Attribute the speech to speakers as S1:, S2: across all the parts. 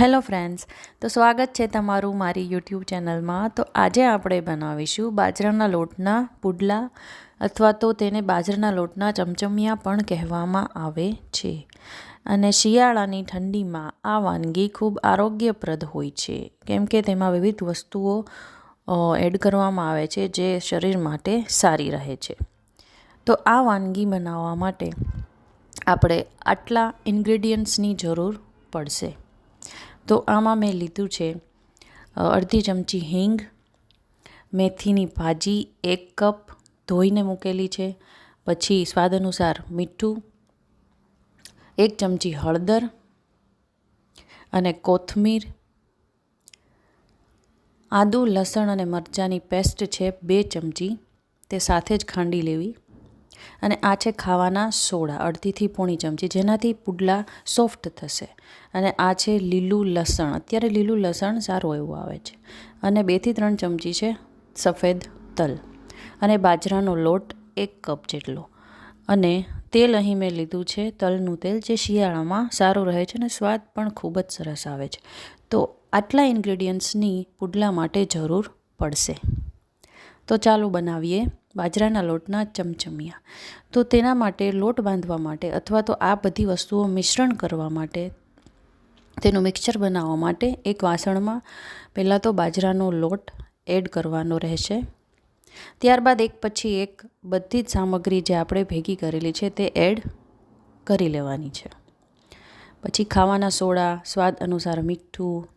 S1: Hello friends, તો સ્વાગત છે તમારું મારી યુટ્યુબ ચેનલમાં. તો આજે આપણે બનાવીશું બાજરાના લોટના પુડલા અથવા તો તેને બાજરાના લોટના ચમચમિયા પણ કહેવામાં આવે છે. અને શિયાળાની ઠંડીમાં આ વાનગી ખૂબ આરોગ્યપ્રદ હોય છે. કેમ કે તેમાં વિવિધ વસ્તુઓ એડ કરવામાં આવે છે જે શરીર માટે સારી રહે છે. તો આ વાનગી બનાવવા માટે આપણે આટલા ઇન્ગ્રેડિયન્ટ્સની જરૂર પડશે. તો આમાં મેં લીધું છે અડધી ચમચી હિંગ, મેથીની ભાજી, એક કપ ધોઈને મૂકેલી છે, પછી સ્વાદ અનુસાર મીઠું, એક ચમચી હળદર અને કોથમીર, આદું, લસણ અને મરચાંની પેસ્ટ છે બે ચમચી, તે સાથે જ ખાંડી લેવી. અને આ છે ખાવાના સોડા, અડધીથી પોણી ચમચી, જેનાથી પુડલા સોફ્ટ થશે. અને આ છે લીલું લસણ. અત્યારે લીલું લસણ સારું એવું આવે છે. અને બેથી ત્રણ ચમચી છે સફેદ તલ. અને બાજરાનો લોટ એક કપ જેટલો. અને તેલ અહીં મેં લીધું છે તલનું તેલ, જે શિયાળામાં સારું રહે છે અને સ્વાદ પણ ખૂબ જ સરસ આવે છે. તો આટલા ઇન્ગ્રેડિયન્ટ્સની પુડલા માટે જરૂર પડશે. તો ચાલો બનાવીએ બાજરાના લોટના ચમચમિયા. તો તેના માટે લોટ બાંધવા માટે અથવા તો આ બધી વસ્તુઓ મિશ્રણ કરવા માટે તેનું મિક્સચર બનાવવા માટે એક વાસણમાં પહેલાં તો બાજરાનો લોટ એડ કરવાનો રહેશે. ત્યારબાદ એક પછી એક બધી જ સામગ્રી જે આપણે ભેગી કરેલી છે તે એડ કરી લેવાની છે. પછી ખાવાના સોડા, સ્વાદ અનુસાર મીઠું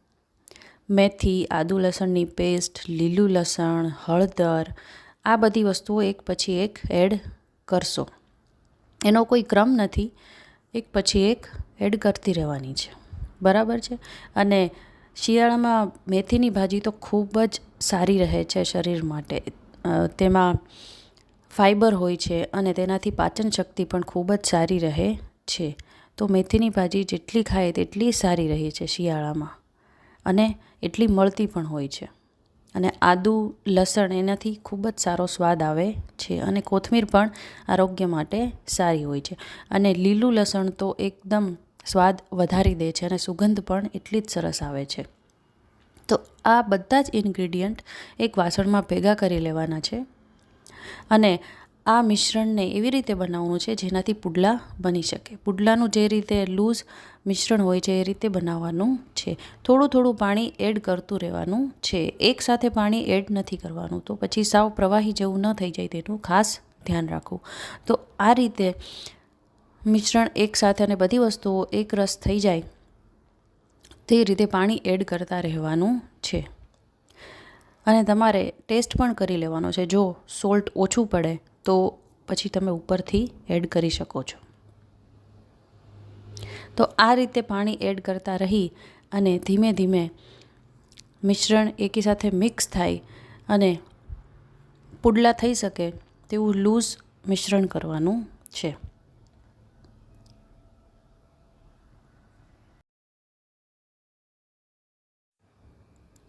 S1: મેથી, આદુ લસણની પેસ્ટ, લીલું લસણ, હળદર, આ બધી વસ્તુઓ એક પછી એક એડ કરશો. એનો કોઈ ક્રમ નથી, એક પછી એક એડ કરતી રહેવાની છે. બરાબર છે? અને શિયાળામાં મેથીની ભાજી તો ખૂબ જ સારી રહે છે શરીર માટે. તેમાં ફાઈબર હોય છે અને તેનાથી પાચન શક્તિ પણ ખૂબ જ સારી રહે છે. તો મેથીની ભાજી જેટલી ખાય તેટલી સારી રહે છે શિયાળામાં. અને એટલી મળતી પણ હોય છે. અને આદું, લસણ એનાથી ખૂબ જ સારો સ્વાદ આવે છે અને કોથમીર પણ આરોગ્ય માટે સારી હોય છે. અને લીલું લસણ તો એકદમ સ્વાદ વધારી દે છે અને સુગંધ પણ એટલી જ સરસ આવે છે. તો આ બધા જ ઇન્ગ્રીડિયન્ટ એક વાસણમાં ભેગા કરી લેવાના છે. અને આ મિશ્રણને એવી રીતે બનાવવાનું છે જેનાથી પુડલા બની શકે. પુડલાનું જે રીતે લૂઝ મિશ્રણ હોય છે એ રીતે બનાવવાનું છે. થોડું થોડું પાણી એડ કરતું રહેવાનું છે. એકસાથે પાણી એડ નથી કરવાનું. તો પછી સાવ પ્રવાહી જેવું ન થઈ જાય તેનું ખાસ ધ્યાન રાખવું. તો આ રીતે મિશ્રણ એકસાથે અને બધી વસ્તુઓ એક રસ થઈ જાય તે રીતે પાણી એડ કરતા રહેવાનું છે. અને તમારે ટેસ્ટ પણ કરી લેવાનો છે. જો સોલ્ટ ઓછું પડે તો પછી તમે ઉપરથી એડ કરી શકો છો. તો આ રીતે પાણી એડ કરતા રહી અને ધીમે ધીમે મિશ્રણ એકી સાથે મિક્સ થાય અને પુડલા થઈ શકે તેવું લૂઝ મિશ્રણ કરવાનું છે.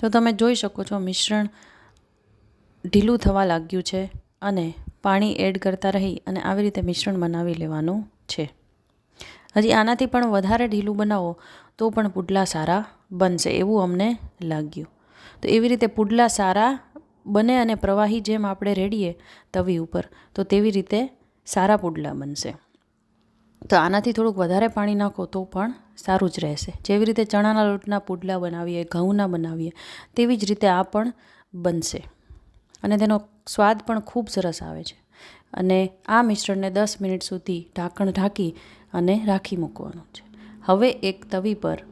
S1: તો તમે જોઈ શકો છો મિશ્રણ ઢીલું થવા લાગ્યું છે અને પાણી એડ કરતા રહી અને આવી રીતે મિશ્રણ બનાવી લેવાનું છે. હજી આનાથી પણ વધારે ઢીલું બનાવો તો પણ પુડલા સારા બનશે એવું અમને લાગ્યું. તો એવી રીતે પુડલા સારા બને અને પ્રવાહી જેમ આપણે રેડીએ તવી ઉપર, તો તેવી રીતે સારા પુડલા બનશે. તો આનાથી થોડુંક વધારે પાણી નાખો તો પણ સારું જ રહેશે. જેવી રીતે ચણાના લોટના પુડલા બનાવીએ, ઘઉંના બનાવીએ, તેવી જ રીતે આ પણ બનશે. અને તેનો સ્વાદ પણ ખૂબ સરસ આવે છે. અને આ મિશ્રણને દસ મિનિટ સુધી ઢાંકણ ઢાંકી અને રાખી મૂકવાનું છે. હવે એક તવી પર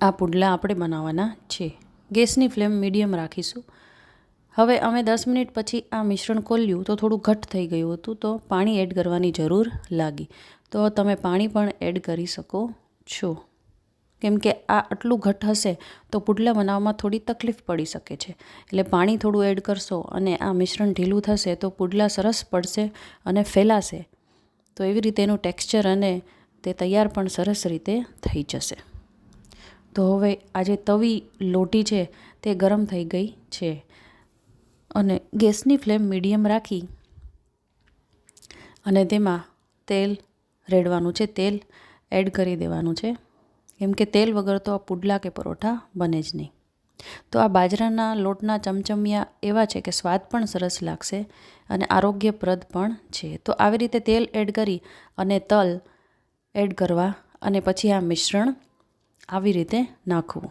S1: આ પુડલા આપણે બનાવવાના છે ગેસની ફ્લેમ મીડિયમ રાખીશું. હવે અમે દસ મિનિટ પછી આ મિશ્રણ ખોલ્યું તો થોડું ઘટ્ટ થઈ ગયું હતું તો પાણી એડ કરવાની જરૂર લાગી. તો તમે પાણી પણ એડ કરી શકો છો. કેમ કે આ આટલું ઘટ હશે તો પુડલા બનાવવામાં થોડી તકલીફ પડી શકે છે. એટલે પાણી થોડું એડ કરશો અને આ મિશ્રણ ઢીલું થશે તો પુડલા સરસ પડશે અને ફેલાશે. તો એવી રીતે એનું ટેક્સચર અને તે તૈયાર પણ સરસ રીતે થઈ જશે. તો હવે આ જે તવી લોટી છે તે ગરમ થઈ ગઈ છે અને ગેસની ફ્લેમ મીડિયમ રાખી અને તેમાં તેલ રેડવાનું છે. તેલ એડ કરી દેવાનું છે. કેમ કે તેલ વગર તો આ પુડલા કે પરોઠા બને જ નહીં. તો આ બાજરાના લોટના ચમચમિયા એવા છે કે સ્વાદ પણ સરસ લાગશે અને આરોગ્યપ્રદ પણ છે. તો આવી રીતે તેલ એડ કરી અને તલ એડ કરવા અને પછી આ મિશ્રણ આવી રીતે નાખવું.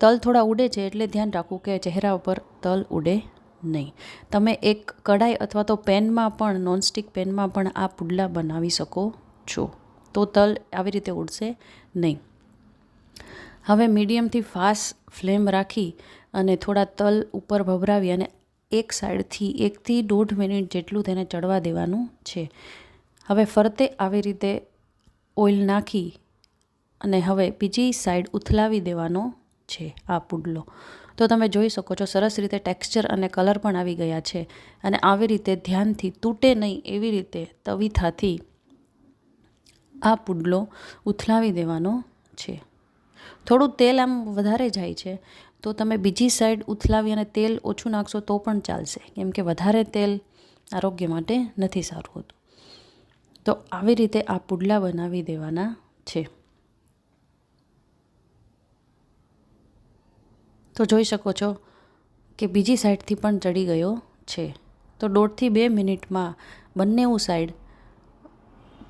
S1: તલ થોડા ઉડે છે એટલે ધ્યાન રાખવું કે ચહેરા ઉપર તલ ઉડે નહીં. તમે એક કઢાઈ અથવા તો પેનમાં પણ, નોનસ્ટિક પેનમાં પણ આ પુડલા બનાવી શકો છો. તો તલ આવી રીતે ઉડશે નહીં. હવે મીડિયમથી ફાસ્ટ ફ્લેમ રાખી અને થોડા તલ ઉપર ભભરાવી અને એક સાઈડથી એકથી દોઢ મિનિટ જેટલું તેને ચડવા દેવાનું છે. હવે ફરતે આવી રીતે ઓઇલ નાખી અને હવે બીજી સાઈડ ઉથલાવી દેવાનો છે આ પુડલો. તો તમે જોઈ શકો છો, સરસ રીતે ટેક્સચર અને કલર પણ આવી ગયા છે અને આવી રીતે ધ્યાનથી તૂટે નહીં એવી રીતે તવીથાથી આ પુડલો ઉથલાવી દેવાનો છે. થોડું તેલ આમ વધારે જાય છે, તો તમે બીજી સાઈડ ઉથલાવી અને તેલ ઓછું નાખશો તો પણ ચાલશે, કેમ કે વધારે તેલ આરોગ્ય માટે નથી સારું હોતું. તો આવી રીતે આ પુડલા બનાવી દેવાના છે. તો જોઈ શકો છો કે બીજી સાઈડથી પણ ચડી ગયો છે. તો દોઢથી બે મિનિટમાં બંને સાઈડ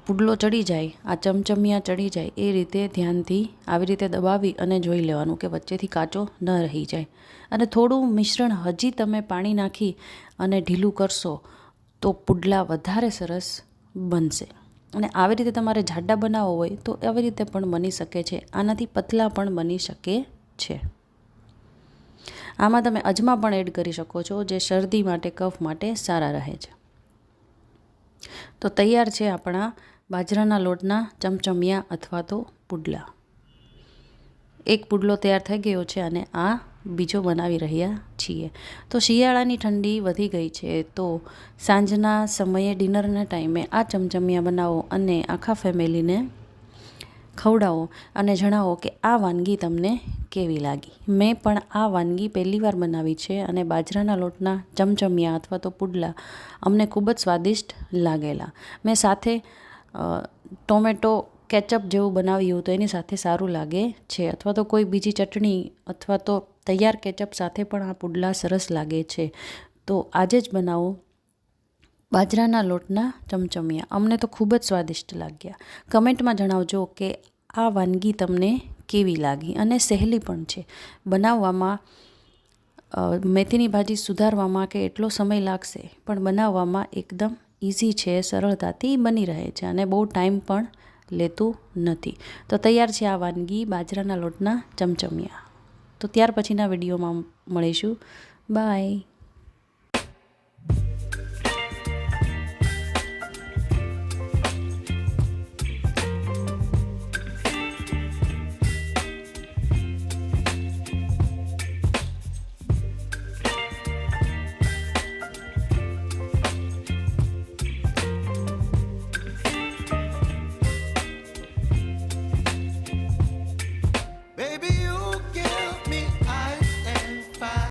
S1: પુડલો ચડી જાય, આ ચમચમિયા ચડી જાય, એ રીતે ધ્યાનથી આવી રીતે દબાવી અને જોઈ લેવાનું કે વચ્ચેથી કાચો ન રહી જાય. અને થોડું મિશ્રણ હજી તમે પાણી નાખી અને ઢીલું કરશો તો પુડલા વધારે સરસ બનશે. અને આવી રીતે તમારે જાડા બનાવવો હોય તો આવી રીતે પણ બની શકે છે. આનાથી પતલા પણ બની શકે છે. આમાં તમે અજમા પણ એડ કરી શકો છો, જે શરદી માટે, કફ માટે સારા રહે છે. તો તૈયાર છે આપણા બાજરાના લોટના ચમચમિયા અથવા તો પુડલા. એક પુડલો તૈયાર થઈ ગયો છે અને આ બીજો બનાવી રહ્યા છીએ. તો શિયાળાની ઠંડી વધી ગઈ છે, તો સાંજના સમયે ડિનરના ટાઈમે આ ચમચમિયા બનાવો અને આખા ફેમિલીને ખવડાવો અને જણાવો કે આ વાનગી તમને કેવી લાગી. મેં પણ આ વાનગી પહેલીવાર બનાવી છે અને બાજરાના લોટના ચમચમિયા અથવા તો પુડલા અમને ખૂબ જ સ્વાદિષ્ટ લાગેલા. મેં સાથે ટોમેટો કેચઅપ જેવું બનાવ્યું તો એની સાથે સારું લાગે છે. અથવા તો કોઈ બીજી ચટણી અથવા તો તૈયાર કેચઅપ સાથે પણ આ પુડલા સરસ લાગે છે. તો આજે જ બનાવો બાજરાના લોટના ચમચમિયા. અમને તો ખૂબ જ સ્વાદિષ્ટ લાગ્યા. કમેન્ટમાં જણાવજો કે આ વાનગી તમને કેવી લાગી અને સહેલી પણ છે. બનાવવામાં મેથીની ભાજી સુધારવામાં કે એટલો સમય લાગશે, પણ બનાવવામાં એકદમ ઇઝી છે, સરળતાથી બની રહે છે અને બહુ ટાઈમ પણ લેતું નથી. તો તૈયાર છે આ વાનગી બાજરાના લોટના ચમચમિયા. તો ત્યાર પછીના વિડીયોમાં મળીશું. બાય.